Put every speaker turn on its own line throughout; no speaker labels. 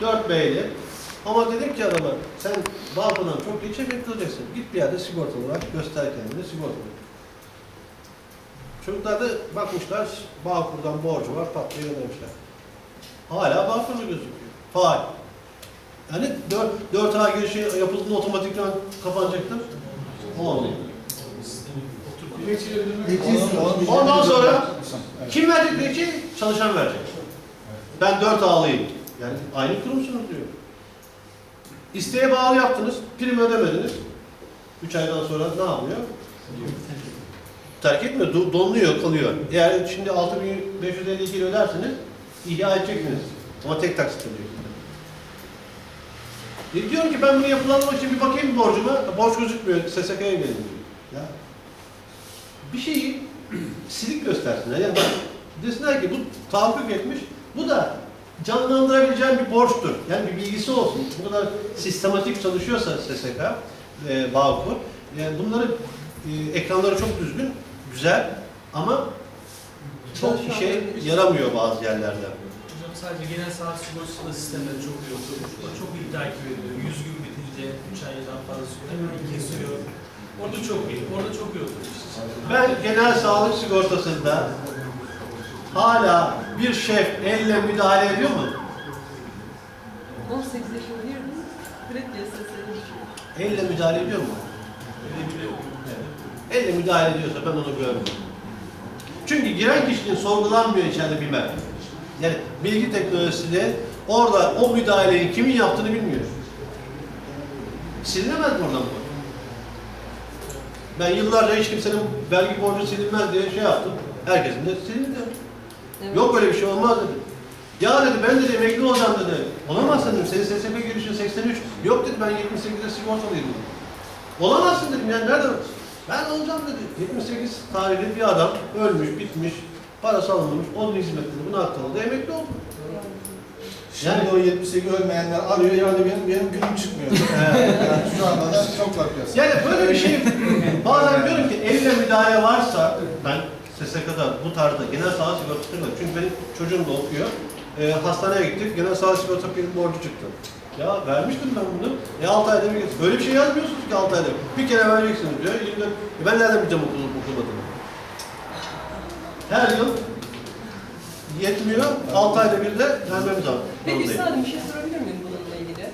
4 B'li. Ama dedim ki adama sen Bağkur'dan çok geç emekli olacaksın. Git bir yerde sigortalı olarak göster kendini sigortalı. Çocuklar da bakmışlar Bağkur'dan borcu var pat diye ödemişler. Hala Bağkur'da gözüküyor. Faal. Yani 4, 4 ay girişi yapıldığında otomatikman kapanacaktır. Olmuyor. Ondan sonra kim verecek peki? Çalışan verecek. Ben 4 ağlıyım. Yani aynı kurumsunuz diyor. İsteğe bağlı yaptınız, prim ödemediniz. 3 aydan sonra ne yapıyor? Terk etmiyor, do- donuyor, kalıyor. Eğer şimdi 6552 öderseniz ihya edeceksiniz. Ama tek taksit ödeyeceksiniz. E diyorum ki ben bunu yapılanmak için bir bakayım borcuma. Borç gözükmüyor, SSK'ya gelin diyor. Ya bir şeyi silik göstersinler. Yani desinler ki bu tahakkuk etmiş, bu da canlandırabileceğim bir borçtur. Yani bir bilgisi olsun. Bu kadar sistematik çalışıyorsa SSK, e, Bağkur, yani bunları e, ekranları çok düzgün, güzel ama çok işe yaramıyor bazı yerlerde.
Hocam sadece genel sağlık sigortası da sistemleri çok iyi oturmuş. Çok iyi takip ediyor. 100 gün bitince 3 aydan fazla süre kesiyor. Orada çok iyi. Orada çok iyi oturmuş.
Ben genel sağlık sigortasında hala bir şef elle müdahale ediyor Elle müdahale ediyor mu? Elle müdahale ediyorsa ben onu görmüyorum. Çünkü giren kişinin sorgulanmıyor içeride bilmem. Yani bilgi teknolojisiyle orada o müdahaleyi kimin yaptığını bilmiyor. Silinemez mi oradan bu? Ben yıllarca hiç kimsenin vergi borcu silinmez diye şey yaptım. Herkesin de silindi.
Evet.
Yok öyle bir şey olmaz dedi. Ya dedi ben dedi emekli olacağım dedi. Olamazsın dedim. Senin SSP girişin 83. Yok dedi ben 78'de sigortalıyım dedi. Olamazsın dedim yani nereden? Ben olacağım dedi. 78 tarihli bir adam ölmüş, bitmiş, parası alınmış, onun hizmetini buna aktarıldı, emekli oldu.
Şimdi o 78 ölmeyenler arıyor yani benim, benim günüm çıkmıyor. yani şu anda da çok piyasa.
Yani böyle bir şey, bazen diyorum ki elle müdahale varsa, ben SSK'da bu tarzda genel sağlık sigortası. Çünkü benim çocuğum da okuyor. Ee, hastaneye gittik, genel sağlık sigortası benim borcu çıktı. Ya vermiştim ben bunu. E 6 ayda bir Öyle bir şey yazmıyorsunuz ki 6 ayda. Bir kere vereceksiniz diyor. 24. E ben nereden bileceğim okulu okumadığını? Her yıl yetmiyor. 6 ayda bir de vermemiz lazım.
Peki üstadım bir şey sorabilir miyim?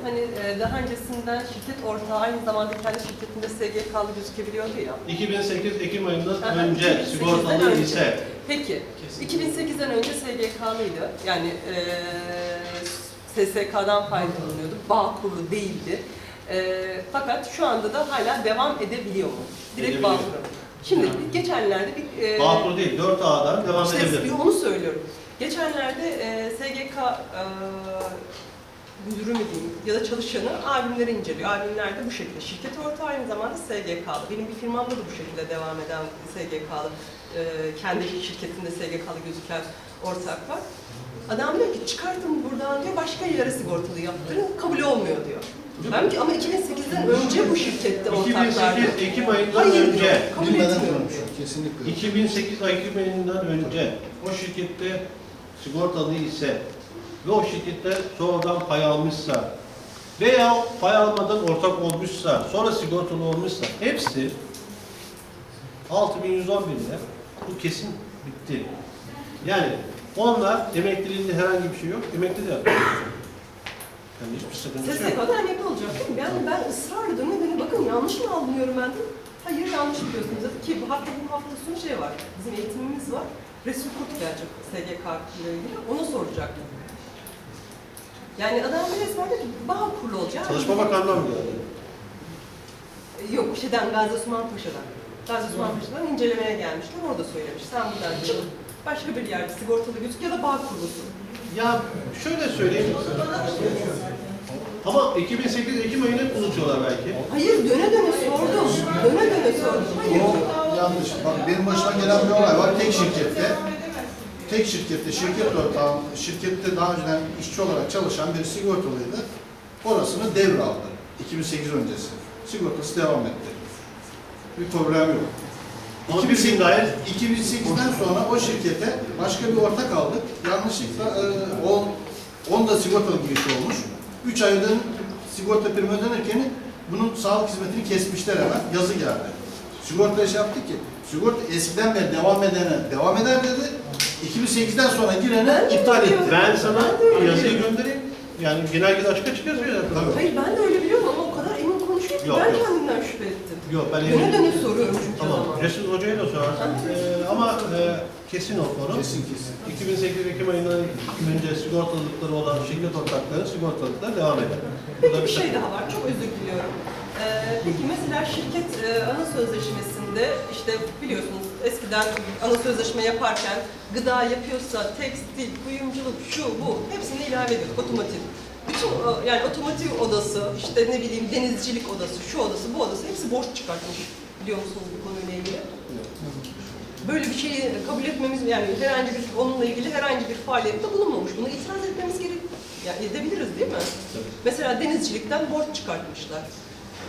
Hani e, daha öncesinden şirket ortağı aynı zamanda kendi şirketinde SGK'lı gözükebiliyordu ya.
2008 Ekim ayından
Aha,
önce
2008'den
sigortalı
önce.
ise
Peki,
Kesinlikle.
2008'den önce SGK'lıydı. Yani e, SSK'dan faydalanıyordu. Bağkurlu değildi. E, fakat şu anda da hala devam edebiliyor mu? Direkt
Edebiliyor.
Bağkurlu. Şimdi geçenlerde bir... E,
Bağkur değil, 4 A'dan devam
İşte
edebilir.
onu söylüyorum. Geçenlerde e, SGK e, müdürü mü diyeyim ya da çalışanı albümleri inceliyor. Albümler de bu şekilde. Şirket ortağı aynı zamanda SGK'lı. Benim bir firmamda da bu şekilde devam eden SGK'lı, e, kendi şirketinde SGK'lı gözüken ortak var. Adam diyor ki çıkartın buradan diyor başka yere sigortalı yaptırın kabul olmuyor diyor. Ben ki ama 2008'den önce bu şirkette ortaklardı.
2008 Ekim ayından
Hayır diyor,
önce,
kabul etmiyorum
kesinlikle.
2008 Ekim ayından önce o şirkette sigortalı ise ve o şirkette sonradan pay almışsa veya pay almadan ortak olmuşsa, sonra sigortalı olmuşsa hepsi 6111'de bu kesin bitti. Yani onlar emekliliğinde herhangi bir şey yok, emekli de yapıyor. Yani hiçbir sıkıntı yok.
SSK'da emekli olacak değil mi? Ben, ben ısrarla döne bakın yanlış mı anlıyorum ben de? Hayır yanlış biliyorsunuz. Ki bu hafta bu hafta sonu şey var. Bizim eğitimimiz var. Resul Kurt gelecek SGK ile ilgili. Onu soracaktım. Yani adam resmen diyor ki bağ kurulu olacak.
Çalışma Bakanlığı'ndan mı geldi?
Yok şeyden Gazi Osman Paşa'dan. Gazi Osman Paşa'dan incelemeye gelmişler. Orada söylemiş. Sen buradan çık. Başka bir yerde sigortalı gözük ya da bağ kurulusun.
Ya şöyle söyleyeyim. Ama 2008 Ekim ayını unutuyorlar belki.
Hayır döne döne sordum. Döne döne sordum. Hayır.
O yanlış. Bak benim başıma gelen bir olay var. Tek şirkette, tek şirkette, şirket ortağım, şirkette daha önceden işçi olarak çalışan bir sigortalıydı. Orasını devraldı. 2008 öncesi. Sigortası devam etti. Bir problem yok.
Ama bir gün gayet
2008'den sonra o şirkete başka bir ortak aldık. Yanlışlıkla e, o, onda sigortalı girişi olmuş. 3 aydan sigorta primi ödenirken bunun sağlık hizmetini kesmişler hemen. Yazı geldi. Sigorta şey yaptı ki, sigorta eskiden beri devam edene devam eder dedi. 2008'den sonra girene iptal etti.
Ben sana
Ben de öyle
yazıyı göndereyim. Yani genelgede açık açık yazıyor zaten.
Tabii.
Hayır ben de öyle biliyorum ama o kadar emin konuşuyor ki
Yok,
ben
yok.
kendimden şüphe ettim.
Yok ben
Döne döne soruyorum çünkü
Tamam.
zaman.
Resul Hoca'ya da sorarsın. Ee, ama e, kesin o konu.
Kesin kesin.
2008 Ekim ayından önce sigortalıkları olan şirket ortakları sigortalıklar devam eder.
Peki bir şey daha var, çok özür diliyorum. Ee, peki mesela şirket e, ana sözleşmesinde işte biliyorsunuz eskiden ana sözleşme yaparken gıda yapıyorsa tekstil, kuyumculuk, şu bu hepsini ilave ediyorduk otomotiv. Bütün o- yani otomotiv odası, işte ne bileyim denizcilik odası, şu odası, bu odası hepsi borç çıkartmış. Biliyor musunuz bu konuyla ilgili? Böyle bir şeyi kabul etmemiz yani herhangi bir onunla ilgili herhangi bir faaliyette bulunmamış. Bunu itiraz etmemiz gerek yani edebiliriz değil mi? Mesela denizcilikten borç çıkartmışlar.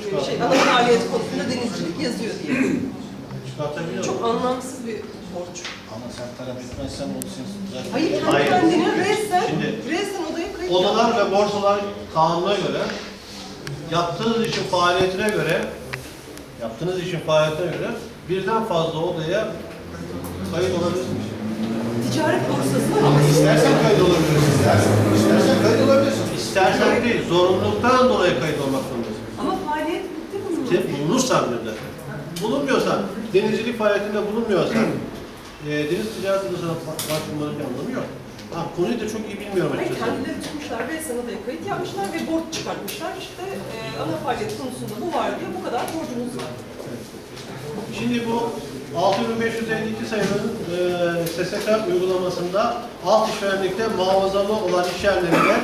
Ee, Şey, ana faaliyet konusunda denizcilik yazıyor diye.
Çıkartabiliyor
Çok anlamsız bir borç.
Ama sen talep etmezsen o senin zaten...
Hayır kendi
Hayır.
kendine resen,
Şimdi-
resen odaya kayıt
Odalar ve borsalar kanuna göre yaptığınız işin faaliyetine göre yaptığınız işin faaliyetine göre birden fazla odaya kayıt olabilirsiniz.
Ticaret borsasına
Ama istersen kayıt olabilirsin. İstersen, istersen kayıt olabilirsin.
İstersen değil, zorunluluktan dolayı kayıt olmak zorundasın. Sen bulunursan bir de. Bulunmuyorsan, denizcilik faaliyetinde bulunmuyorsan, e, deniz ticaret odasına başvurmanın bir anlamı yok. Ha, konuyu da çok iyi bilmiyorum
Hayır,
açıkçası.
kendileri tutmuşlar ve odaya kayıt yapmışlar ve borç çıkartmışlar. İşte e, ana faaliyet konusunda bu var diye bu kadar borcunuz var.
Şimdi bu 6552 sayının e, SSK uygulamasında alt işverenlikte muhafazalı olan iş yerlerine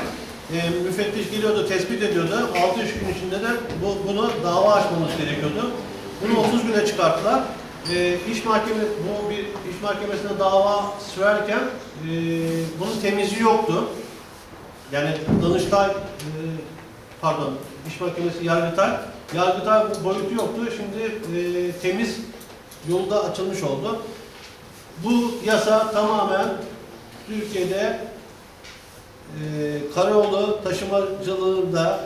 e, müfettiş geliyordu, tespit ediyordu. 600 gün içinde de bu, bunu dava açmamız gerekiyordu. Bunu 30 güne çıkarttılar. E, iş mahkeme, bu bir iş mahkemesine dava sürerken e, bunun temizliği yoktu. Yani Danıştay, e, pardon, iş mahkemesi Yargıtay, Yargıtay boyutu yoktu. Şimdi e, temiz yolda açılmış oldu. Bu yasa tamamen Türkiye'de karayolu taşımacılığında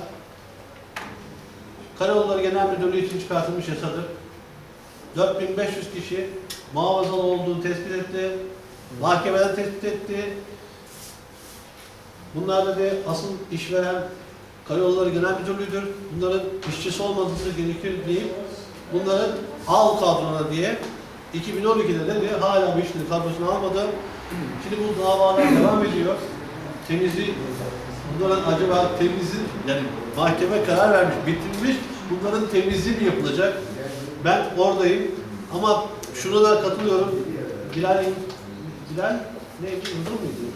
Karayolları Genel Müdürlüğü için çıkartılmış yasadır. 4500 kişi muhafazalı olduğunu tespit etti. Mahkemeden tespit etti. Bunlar dedi asıl işveren Karayolları Genel Müdürlüğü'dür. Bunların işçisi olmaması gerekir deyip bunların al kadrona diye 2012'de dedi hala bu işleri kadrosuna almadı. Şimdi bu davalar devam ediyor. Temizliği bunların acaba temizliği yani mahkeme karar vermiş, bitirmiş. Bunların temizliği mi yapılacak? Ben oradayım ama şuna da katılıyorum. Bilal, Bilal neydi? Yıldırım mıydı?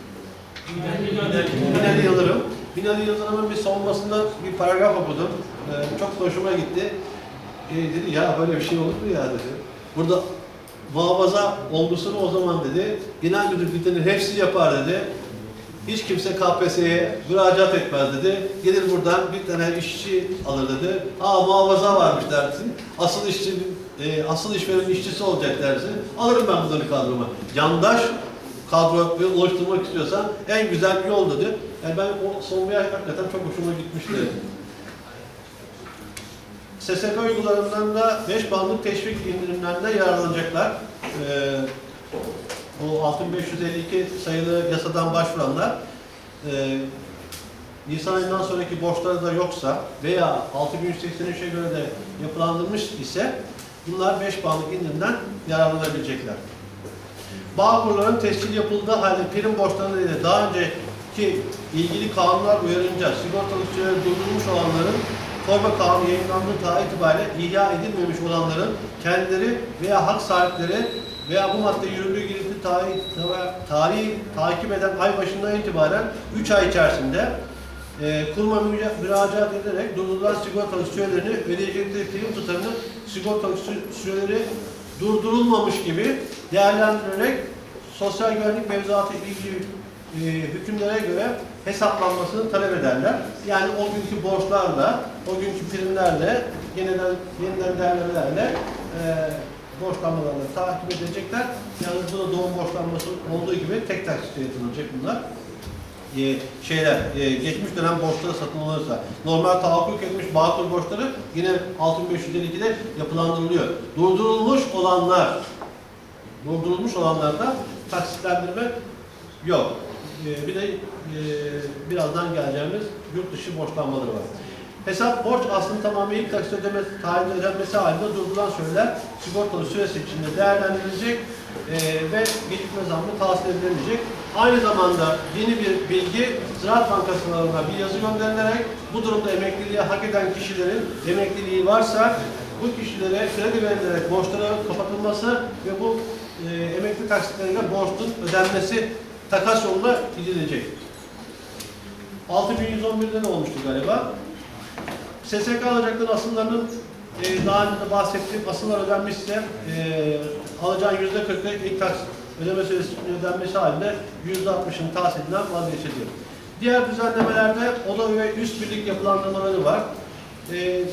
Binali Yıldırım. Binali Yıldırım'ın bir savunmasında bir paragraf okudum. Ee, çok da hoşuma gitti. Ee, dedi ya böyle bir şey olur mu ya dedi. Burada muhafaza olgusunu o zaman dedi. Genel müdürlüklerin hepsi yapar dedi. Hiç kimse KPSS'ye müracaat etmez dedi. Gelir buradan bir tane işçi alır dedi. Aa muhafaza varmış dersin. Asıl işçinin, e, asıl işverenin işçisi olacak dersin. Alırım ben bunları kadroma. Yandaş kadro oluşturmak istiyorsan en güzel yol dedi. Yani ben o savunmaya hakikaten çok hoşuma gitmişti. SSK uygularından da 5 bandlık teşvik indirimlerinde yararlanacaklar. Ee, o 6552 sayılı yasadan başvuranlar e, Nisan ayından sonraki borçları da yoksa veya 6183'e göre de yapılandırmış ise bunlar 5 bandlık indirimden yararlanabilecekler. Bağkurların tescil yapıldığı halde prim borçları nedeniyle daha önceki ilgili kanunlar uyarınca sigortalı süreleri durdurulmuş olanların torba kanunu yayınlandığı tarih itibariyle ihya edilmemiş olanların kendileri veya hak sahipleri veya bu madde yürürlüğü girişli tarih, tarihi takip eden ay başından itibaren 3 ay içerisinde e, kuruma müra- müracaat ederek durdurulan sigortalı sürelerini ödeyecekleri prim tutarını sigortalı sü- süreleri durdurulmamış gibi değerlendirerek sosyal güvenlik mevzuatı ilgili e, hükümlere göre hesaplanmasını talep ederler. Yani o günkü borçlarla, o günkü primlerle, yeniden yeniden değerlemelerle e, borçlanmalarını takip edecekler. Yani bu da doğum borçlanması olduğu gibi tek taksitle yatırılacak bunlar. e, şeyler, e, geçmiş dönem borçları satın alınırsa, normal tahakkuk etmiş batıl borçları yine 6552'de yapılandırılıyor. Durdurulmuş olanlar, durdurulmuş olanlarda taksitlendirme yok. E, bir de e, birazdan geleceğimiz yurt dışı borçlanmaları var. Hesap borç aslında tamamı ilk taksit ödeme tarihinde ödenmesi halinde durdurulan süreler sigortalı süresi içinde değerlendirilecek e, ve gecikme zammı tahsil edilemeyecek. Aynı zamanda yeni bir bilgi Ziraat Bankası'na bir yazı gönderilerek bu durumda emekliliğe hak eden kişilerin emekliliği varsa bu kişilere kredi verilerek borçları kapatılması ve bu e, emekli taksitleriyle borçun ödenmesi takas yoluna gidilecek. 6111'de ne olmuştu galiba? SSK alacakların asıllarının e, daha önce bahsettiğim asıllar ödenmişse e, alacağın yüzde 40'ı ilk taksit ödeme süresi ödenmesi halinde yüzde 60'ın tahsilinden vazgeçiliyor. Diğer düzenlemelerde oda ve üst birlik yapılandırmaları var. E,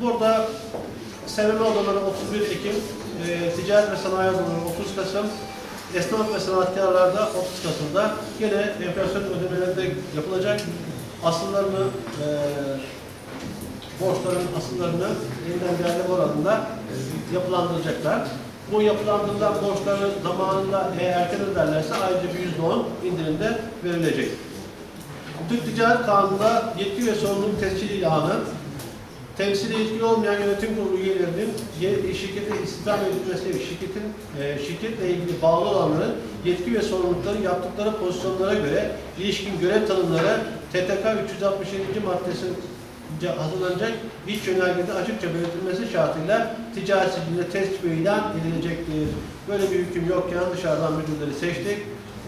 burada SMM odaları 31 Ekim, e, ticaret ve sanayi odaları 30 Kasım, esnaf ve sanatkarlarda 30 Kasım'da yine enflasyon ödemeleri de yapılacak. Asıllarını e, borçların asıllarını yeniden değerleme oranında yapılandıracaklar. Bu yapılandırılan borçları zamanında eğer erken öderlerse ayrıca bir yüzde on indirimde verilecek. Türk Ticaret Kanunu'nda yetki ve sorumluluk tescil ilanı, temsili yetkili olmayan yönetim kurulu üyelerinin ye- şirkete istihdam edilmesi ve şirketin e, şirketle ilgili bağlı olanların yetki ve sorumlulukları yaptıkları pozisyonlara göre ilişkin görev tanımları TTK 367. maddesince hazırlanacak iç yönergede açıkça belirtilmesi şartıyla ticaret sicilinde tespit ve ilan edilecektir. Böyle bir hüküm yokken dışarıdan müdürleri seçtik,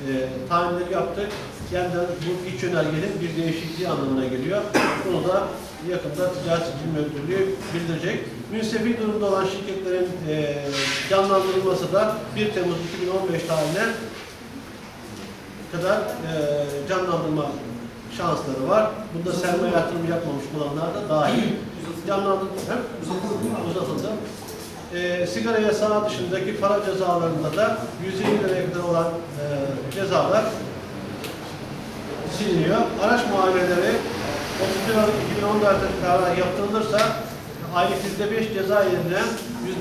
e, tayinleri yaptık. Yeniden bu iç yönergenin bir değişikliği anlamına geliyor. Bunu da yakında Ticaret Sicil Müdürlüğü bildirecek. Münsefil durumda olan şirketlerin e, canlandırılması da 1 Temmuz 2015 tarihine kadar e, canlandırma şansları var. Bunda sermaye yatırımı yapmamış olanlar da dahil. Canlandırma uzatıldı. E, sigara yasağı dışındaki para cezalarında da 120 liraya kadar olan e, cezalar siliniyor. Araç muayeneleri 31 Aralık 2014'te karar yaptırılırsa aylık %5 ceza yerine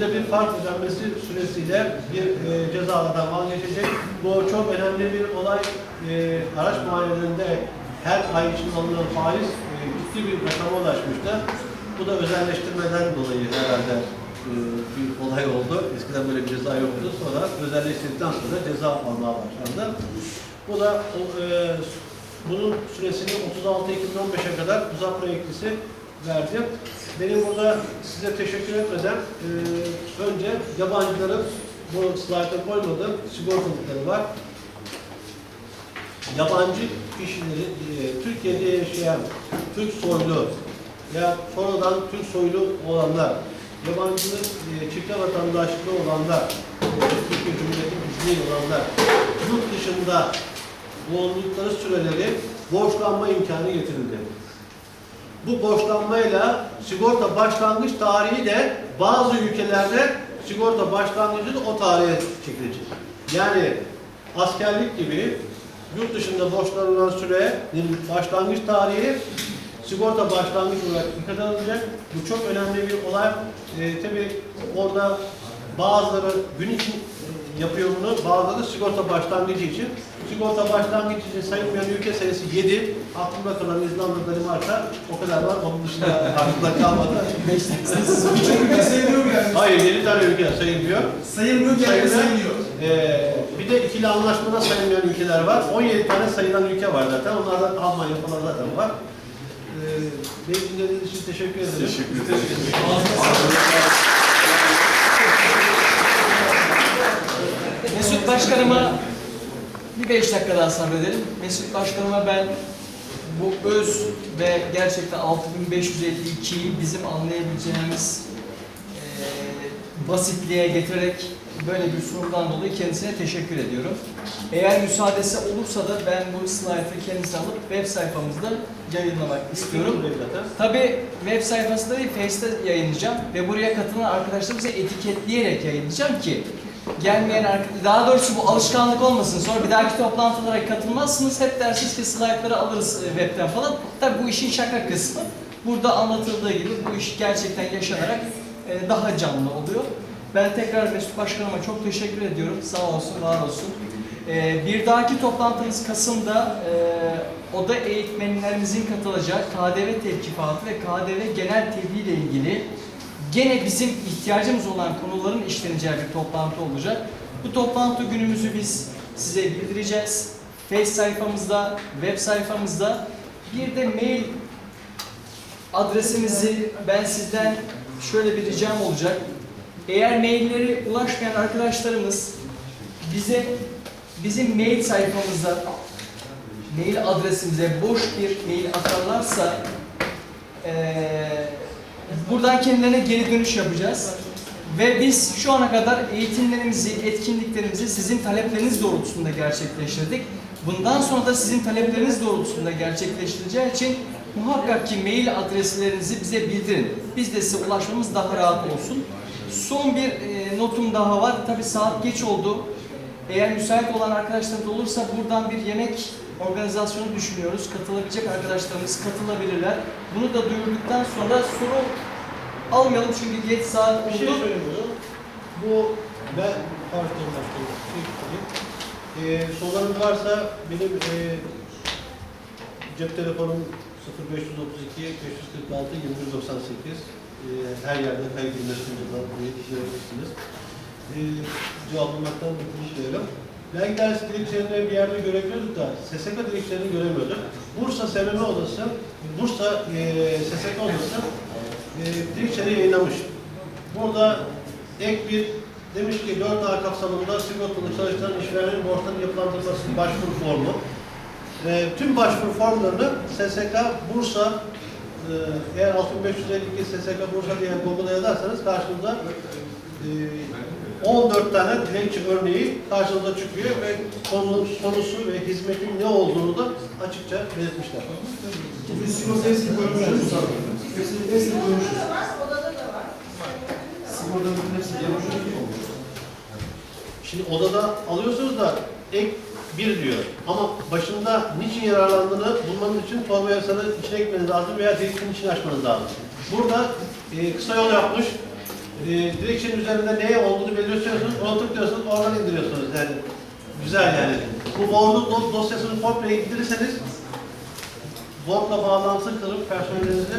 %1 fark ödenmesi süresiyle bir e, cezalardan vazgeçecek. Bu çok önemli bir olay. E, araç muayenelerinde her ay için alınan faiz e, ciddi bir rakama ulaşmıştı. Bu da özelleştirmeden dolayı herhalde e, bir olay oldu. Eskiden böyle bir ceza yoktu. Sonra özelleştirdikten sonra ceza almaya başlandı. Bu da e, bunun süresini 36 Ekim 2015'e kadar uzatma yetkisi verdi. Benim burada size teşekkür etmeden önce yabancıların bu slayta koymadığım sigortalıkları var. Yabancı kişileri e, Türkiye'de yaşayan Türk soylu veya sonradan Türk soylu olanlar, yabancının e, çifte vatandaşlığı olanlar, e, Türkiye Cumhuriyeti izni olanlar, yurt dışında bulundukları süreleri borçlanma imkanı getirildi. Bu borçlanmayla sigorta başlangıç tarihi de bazı ülkelerde sigorta başlangıcı da o tarihe çekilecek. Yani askerlik gibi yurt dışında borçlanılan sürenin başlangıç tarihi sigorta başlangıç olarak dikkat alınacak. Bu çok önemli bir olay. Ee, tabii orada bazıları gün için e, yapıyor bunu, bazıları sigorta başlangıcı için. Sigorta başlangıcı için sayılmayan ülke sayısı 7. Aklımda kalan İzlanda, Danimarka o kadar var. Onun dışında aklımda kalmadı.
Birçok ülke sayılıyor mu yani?
Hayır, 7 tane ülke sayılmıyor.
Sayılmıyor, genelde
Sayılıyor.
sayılıyor.
Ee, bir de ikili anlaşmada sayılmayan ülkeler var. 17 tane sayılan ülke var zaten. Onlardan Almanya falan zaten var. Ee, beni dinlediğiniz için teşekkür ederim. Teşekkür ederim.
Mesut Başkanıma bir beş dakika daha sabredelim. Mesut Başkanıma ben bu öz ve gerçekten 6552'yi bizim anlayabileceğimiz eee, basitliğe getirerek böyle bir sunumdan dolayı kendisine teşekkür ediyorum. Eğer müsaadesi olursa da ben bu slaytı kendisine alıp web sayfamızda yayınlamak istiyorum. Tabii web sayfasında değil, Face'te yayınlayacağım ve buraya katılan arkadaşlarımızı etiketleyerek yayınlayacağım ki gelmeyen arka- daha doğrusu bu alışkanlık olmasın. Sonra bir dahaki toplantılara katılmazsınız. Hep dersiniz ki slaytları alırız e, webten falan. Tabii bu işin şaka kısmı. Burada anlatıldığı gibi bu iş gerçekten yaşanarak e, daha canlı oluyor. Ben tekrar Mesut Başkanıma çok teşekkür ediyorum. Sağ olsun, var olsun. E, bir dahaki toplantımız Kasım'da e, oda eğitmenlerimizin katılacağı KDV tevkifatı ve KDV genel tebliğ ile ilgili gene bizim ihtiyacımız olan konuların işleneceği bir toplantı olacak. Bu toplantı günümüzü biz size bildireceğiz. Face sayfamızda, web sayfamızda bir de mail adresimizi ben sizden şöyle bir ricam olacak. Eğer mailleri ulaşmayan arkadaşlarımız bize bizim mail sayfamızda mail adresimize boş bir mail atarlarsa eee buradan kendilerine geri dönüş yapacağız. Ve biz şu ana kadar eğitimlerimizi, etkinliklerimizi sizin talepleriniz doğrultusunda gerçekleştirdik. Bundan sonra da sizin talepleriniz doğrultusunda gerçekleştirileceği için muhakkak ki mail adreslerinizi bize bildirin. Biz de size ulaşmamız daha rahat olsun. Son bir e, notum daha var. Tabi saat geç oldu. Eğer müsait olan arkadaşlarımız olursa buradan bir yemek organizasyonu düşünüyoruz. Katılabilecek arkadaşlarımız katılabilirler. Bunu da duyurduktan sonra soru almayalım çünkü geç saat
Bir şey
oldu.
söylemiyorum. Bu ben pardon söyleyeyim. Ee, sorularınız varsa benim e, cep telefonum 0532 546 2198 ee, her yerde kaydedilmesini buraya işleyebilirsiniz. Ee, cevaplamaktan mutluluk duyuyorum. Belki ders dilekçelerini bir yerde görebiliyorduk da SSK dilekçelerini göremiyorduk. Bursa SMM Odası, Bursa e, SSK Odası e, dilekçeleri yayınlamış. Burada ek bir demiş ki 4A kapsamında sigortalı çalışan işverenin borçlarının yapılandırılması başvuru formu. E, tüm başvuru formlarını SSK Bursa e, eğer 6552 SSK Bursa diye Google'a yazarsanız karşınıza e, 14 tane dilekçe örneği karşınıza çıkıyor ve konu, konusu ve hizmetin ne olduğunu da açıkça belirtmişler.
Biz sigorta eski görmüşüz. Eski, eski görmüşüz. Sigorta bütün hepsini görmüşüz.
Şimdi odada alıyorsunuz da ek bir diyor. Ama başında niçin yararlandığını bulmanız için torba yasanı içine ekmeniz lazım veya dilekçenin içini açmanız lazım. Burada e, kısa yol yapmış. E, dilekçenin üzerinde neye olduğunu belirtiyorsunuz, onu tıklıyorsunuz, oradan indiriyorsunuz. Yani güzel yani. Bu Word'un do- dosyasını komple indirirseniz Word'la bağlantı kurup personelinizi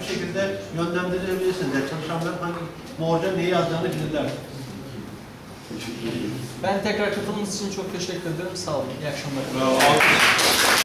bu şekilde yönlendirebilirsiniz. Yani çalışanlar hangi borca neyi yazacağını bilirler.
Ben tekrar katılımınız için çok teşekkür ederim. Sağ olun. İyi akşamlar.
Bravo.